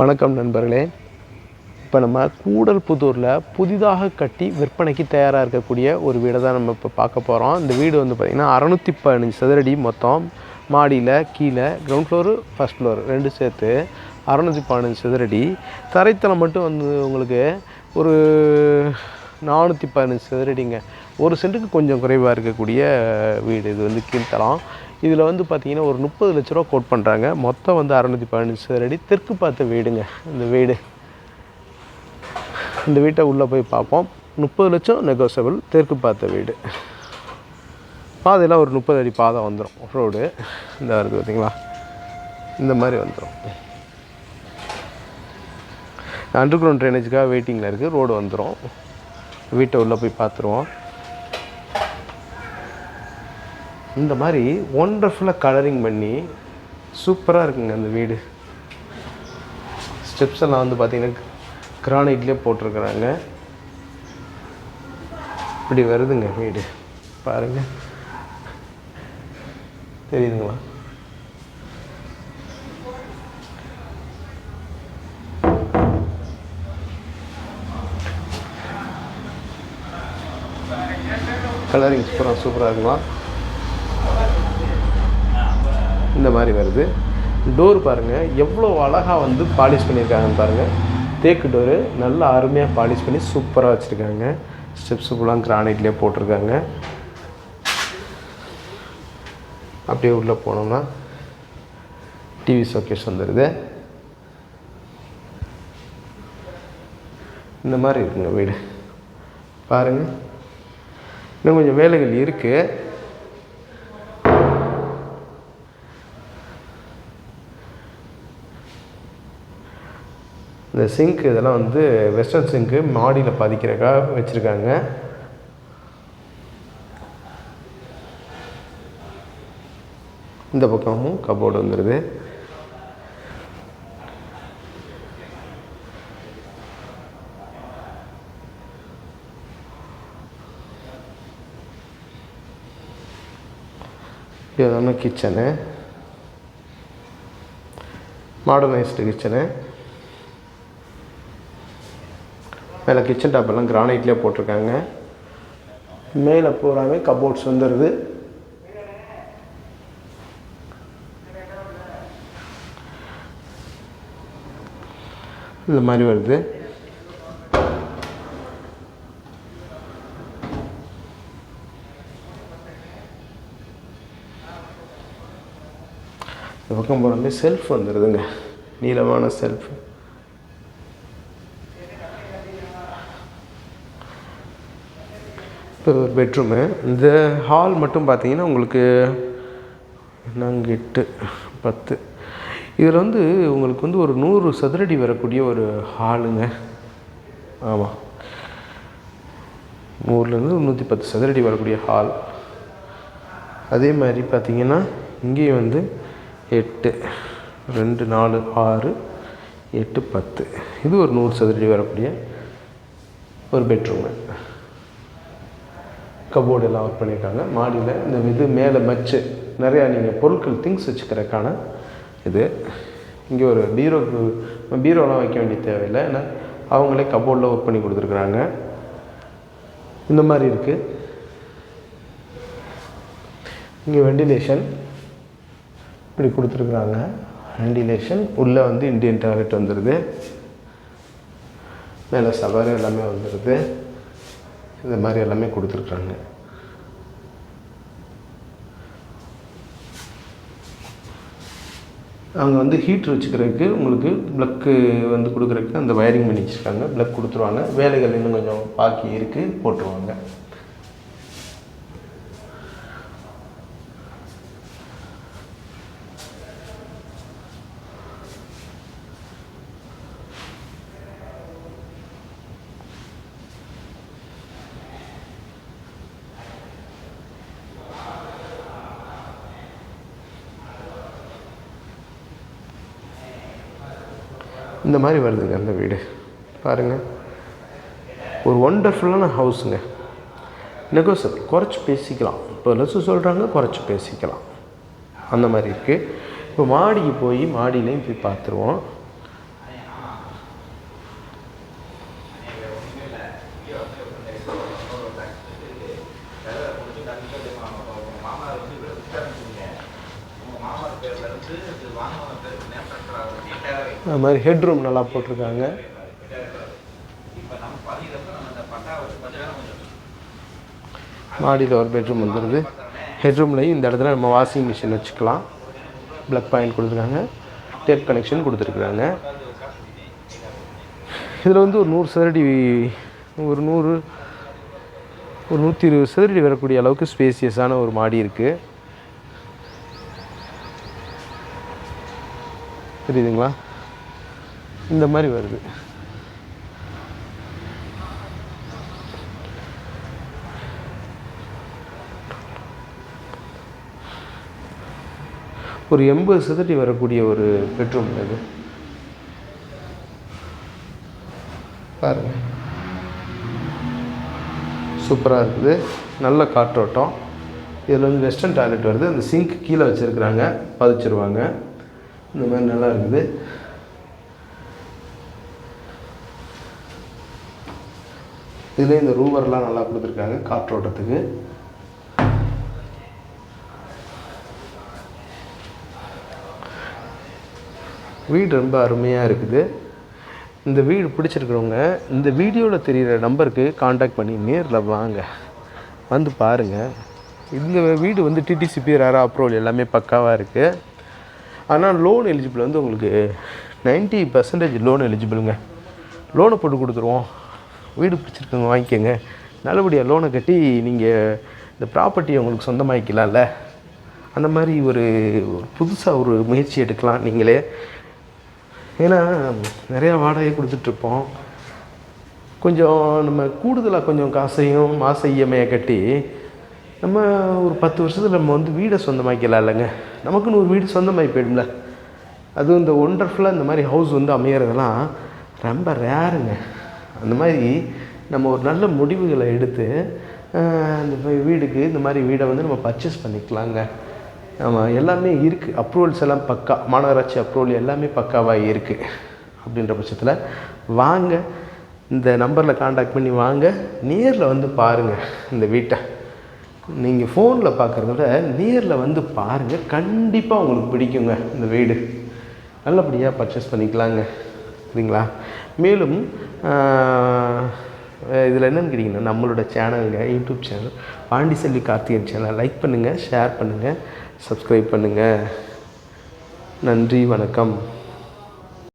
வணக்கம் நண்பர்களே. இப்போ நம்ம கூடல்புதூரில் புதிதாக கட்டி விற்பனைக்கு தயாராக இருக்கக்கூடிய ஒரு வீடை தான் நம்ம இப்போ பார்க்க போகிறோம் இந்த வீடு வந்து பார்த்திங்கன்னா அறநூற்றி பதினஞ்சு சதுரடி மொத்தம். மாடியில் கீழே கிரவுண்ட் ஃப்ளோரு ஃபஸ்ட் ஃப்ளோர் ரெண்டு சேர்த்து அறநூற்றி பதினஞ்சு சதுரடி. தரைத்தளம் மட்டும் வந்து உங்களுக்கு ஒரு நானூற்றி பதினஞ்சு சதுரடிங்க. ஒரு சென்ட்டுக்கு கொஞ்சம் குறைவாக இருக்கக்கூடிய வீடு. இது வந்து கீழ்த்தளம். இதில் வந்து பார்த்திங்கன்னா ஒரு முப்பது லட்ச ரூபா கோட் பண்ணுறாங்க. மொத்தம் வந்து அறநூற்றி பதினஞ்சு சதுரடி தெற்கு பார்த்த வீடுங்க. இந்த வீடு. இந்த வீட்டை உள்ளே போய் பார்ப்போம். முப்பது லட்சம் நெகோசபிள் தெற்கு பார்த்த வீடு. பாதையில் ஒரு முப்பது அடி பாதை வந்துடும் ரோடு இந்த வருது பார்த்தீங்களா? இந்த மாதிரி வந்துடும் அண்டர் கிரவுண்ட் ட்ரைனேஜுக்காக வெயிட்டிங்கில் இருக்குது ரோடு வந்துடும் வீட்டை உள்ளே போய் பார்த்துருவோம். இந்த மாதிரி ஒண்டர்ஃபுல்லாக கலரிங் பண்ணி சூப்பராக இருக்குங்க அந்த வீடு. ஸ்டெப்ஸ் எல்லாம் வந்து பார்த்தீங்கன்னா கிரானைட்லேயே போட்டிருக்கிறாங்க. இப்படி வருதுங்க வீடு. பாருங்கள் தெரியுதுங்களா? கலரிங் சூப்பராக சூப்பராக இருக்குங்களா இந்த மாதிரி வருது. டோர் பாருங்கள் எவ்வளோ அழகாக வந்து பாலிஷ் பண்ணியிருக்காங்கன்னு பாருங்கள் தேக்கு டோரு நல்லா அருமையாக பாலிஷ் பண்ணி சூப்பராக வச்சுருக்காங்க. ஸ்டெப்ஸு ஃபுல்லாக கிரானைட்லேயே போட்டிருக்காங்க. அப்படியே உள்ளே போனோம்னா டிவி ஷோகேஸ் வந்துடுது இந்த மாதிரி இருக்குங்க வீடு. பாருங்கள் இன்னும் கொஞ்சம் வேலைகள் இருக்குது இந்த சிங்க் இதெல்லாம் வந்து வெஸ்டர்ன் சிங்க்கு மாடியில் பதிக்கிறக்காக வச்சுருக்காங்க. இந்த பக்கமும் கபோர்டு வந்துடுது இதுதான கிச்சனு மாடர்னைஸ்டு கிச்சனு மேலே கிச்சன் டாப் எல்லாம் கிரானைட்லேயே போட்டிருக்காங்க. மேலே பூராமே கபோர்ட்ஸ் வந்துடுது இந்த மாதிரி வருது. இந்த பக்கம் போகிறோமே செல்ஃப் வந்துடுதுங்க நீளமான செல்ஃப் ஒரு பெட்ரூமு. இந்த ஹால் மட்டும் பார்த்தீங்கன்னா உங்களுக்கு நாங்கள் எட்டு பத்து. இதில் வந்து உங்களுக்கு வந்து ஒரு நூறு சதுரடி வரக்கூடிய ஒரு ஹாலுங்க. ஆமாம் நூறுலேருந்து நூற்றி பத்து சதுரடி வரக்கூடிய ஹால். அதே மாதிரி பார்த்தீங்கன்னா இங்கேயும் வந்து எட்டு ரெண்டு நாலு ஆறு எட்டு பத்து. இது ஒரு நூறு சதுரடி வரக்கூடிய ஒரு பெட்ரூமு. கபோர்டு எல்லாம் ஒர்க் பண்ணியிருக்காங்க. மாடியில் இந்த இது மேலே மச்சு நிறையா நீங்கள் பொருட்கள் திங்ஸ் வச்சுக்கிறதுக்கான இது. இங்கே ஒரு பீரோக்கு பீரோலாம் வைக்க வேண்டிய தேவையில்லை. ஏன்னா அவங்களே கபோர்டில் ஒர்க் பண்ணி கொடுத்துருக்குறாங்க. இந்த மாதிரி இருக்குது இங்கே வெண்டிலேஷன் இப்படி கொடுத்துருக்குறாங்க. வெண்டிலேஷன் உள்ளே வந்து இண்டியன் டாய்லெட் வந்துடுது மேலே சவாரி எல்லாமே வந்துடுது இந்த மாதிரி எல்லாமே கொடுத்துருக்குறாங்க. அங்கே வந்து ஹீட்ரு வச்சுக்கிறதுக்கு உங்களுக்கு ப்ளக்கு வந்து கொடுக்குறதுக்கு அந்த வயரிங் பண்ணி வச்சுருக்காங்க. ப்ளக் கொடுத்துருவாங்க. வேலைகள் இன்னும் கொஞ்சம் பாக்கி இருக்குது போட்டுருவாங்க. இந்த மாதிரி வருதுங்க அந்த வீடு. பாருங்கள் ஒரு ஒண்டர்ஃபுல்லான ஹவுஸுங்க நெகோசபிள் குறைச்சி பேசிக்கலாம். இப்போ லெசு சொல்கிறாங்க குறைச்சி பேசிக்கலாம். அந்த மாதிரி இருக்குது இப்போ மாடிக்கு போய் மாடியிலையும் போய் பார்த்துருவோம். அது மாதிரி ஹெட்ரூம் நல்லா போட்டிருக்காங்க. மாடியில் ஒரு பெட்ரூம் வந்துடுது ஹெட்ரூம்லையும் இந்த இடத்துல நம்ம வாஷிங் மிஷின் வச்சுக்கலாம். ப்ளக் பாயிண்ட் கொடுத்துருக்காங்க. டேப் கனெக்ஷன் கொடுத்துருக்குறாங்க. இதில் வந்து ஒரு நூறு சதுரடி ஒரு நூறு ஒரு நூற்றி இருபது சதுரடி வரக்கூடிய அளவுக்கு ஸ்பேசியஸான ஒரு மாடி இருக்குது தெரியுதுங்களா? இந்த மாதிரி வருது. ஒரு எண்பது சதுரடி வரக்கூடிய ஒரு பெட்ரூம் இது. பாருங்க. சூப்பராக இருக்குது. நல்ல காற்றோட்டம். இதில் வந்து வெஸ்டர்ன் டாய்லெட் வருது. அந்த சிங்க் கீழே வச்சுருக்குறாங்க. பதிச்சிருவாங்க. இந்த மாதிரி நல்லா இருக்குது. இதில் இந்த ரூவர்லாம் நல்லா கொடுத்துருக்காங்க காற்றோட்டத்துக்கு. வீடு ரொம்ப அருமையாக இருக்குது. இந்த வீடு பிடிச்சிருக்கிறவங்க இந்த வீடியோவில் தெரிகிற நம்பருக்கு காண்டாக்ட் பண்ணி நேரில் வாங்க. வந்து பாருங்கள் இந்த வீடு வந்து டிடிசிபி ரேரா அப்ரூவல் எல்லாமே பக்காவாக இருக்குது ஆனால் லோன் எலிஜிபிள் வந்து உங்களுக்கு 90% பர்சன்டேஜ் லோன் எலிஜிபிளுங்க லோனை போட்டு கொடுத்துருவோம். வீடு பிடிச்சிருக்கவங்க வாங்கிக்கோங்க. நல்லபடியாக லோனை கட்டி நீங்கள் இந்த ப்ராப்பர்ட்டியை உங்களுக்கு சொந்தமாக்கிக்கலாம்ல. அந்த மாதிரி ஒரு புதுசாக ஒரு முயற்சி எடுக்கலாம் நீங்களே. ஏன்னா நிறையா வாடகை கொடுத்துட்ருப்போம். கொஞ்சம் நம்ம கூடுதலாக கொஞ்சம் காசையும் மாத இஎம்ஐயை கட்டி நம்ம ஒரு பத்து வருஷத்தில் நம்ம வந்து வீடை சொந்தமாக்கலாம் இல்லைங்க நமக்குன்னு ஒரு வீடு சொந்தமாகி போயிடும்ல. அதுவும் இந்த ஒண்டர்ஃபுல்லாக இந்த மாதிரி ஹவுஸ் வந்து அமையறதெல்லாம் ரொம்ப ரேருங்க அந்த மாதிரி நம்ம ஒரு நல்ல முடிவுகளை எடுத்து இந்த மாதிரி வீடுக்கு இந்த மாதிரி வீடை வந்து நம்ம பர்ச்சேஸ் பண்ணிக்கலாங்க. ஆமாம் எல்லாமே இருக்குது அப்ரூவல்ஸ் எல்லாம் பக்கா மாநகராட்சி அப்ரூவல் எல்லாமே பக்காவாக இருக்குது அப்படின்ற பட்சத்தில் வாங்க இந்த நம்பரில் காண்டாக்ட் பண்ணி வாங்க நேரில் வந்து பாருங்கள் இந்த வீட்டை. நீங்கள் ஃபோனில் பார்க்குறத விட நேரில் வந்து பாருங்கள் கண்டிப்பாக உங்களுக்கு பிடிக்குங்க இந்த வீடு. நல்லபடியாக பர்ச்சேஸ் பண்ணிக்கலாங்க. சரிங்களா? மேலும் இதில் என்னென்னு கேட்டிங்கன்னா நம்மளோட சேனலுங்க YouTube channel Pandiselvi Karthikan channel. Like பண்ணுங்கள் ஷேர் பண்ணுங்கள் சப்ஸ்கிரைப் பண்ணுங்கள் நன்றி வணக்கம்.